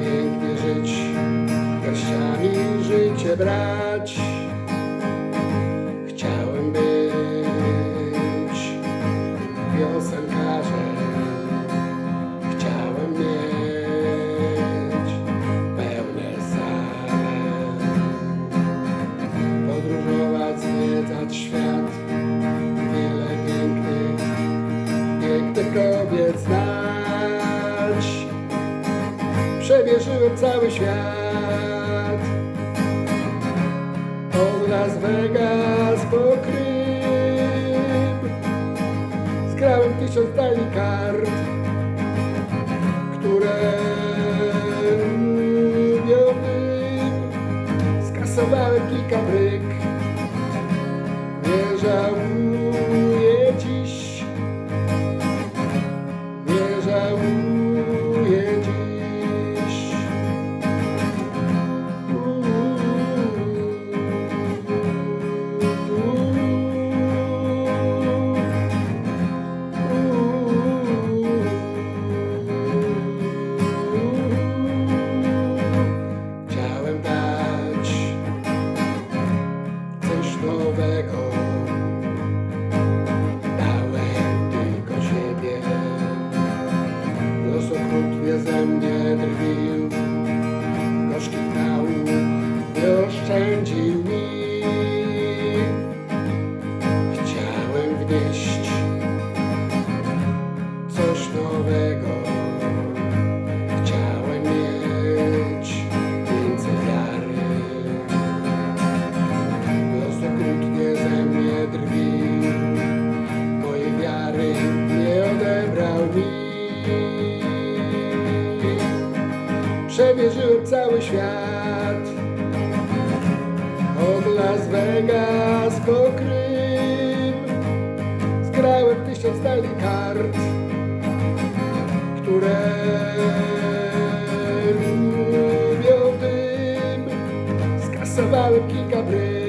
pięknie żyć, garściami życie brać. Chciałem być piosenkarzem, chciałem mieć pełne sale, podróżować, zwiedzać świat, wiele pięknych, pięknych kobiet znać. Przebierzyłem cały świat, od Las Vegas po Krym. Skrałem tysiąc talii kart, które lubiłbym. Skasowałem kilka bryk, nie żałuję nowego. Dałem tylko siebie. Los okrutnie ze mnie drwił. Gorzkich nauk nie oszczędził mi. Przemierzyłem cały świat. Od Las Vegas po Krym Zgrałem tysiąc talii kart Które lubią dym. Skasowałem kilka bryk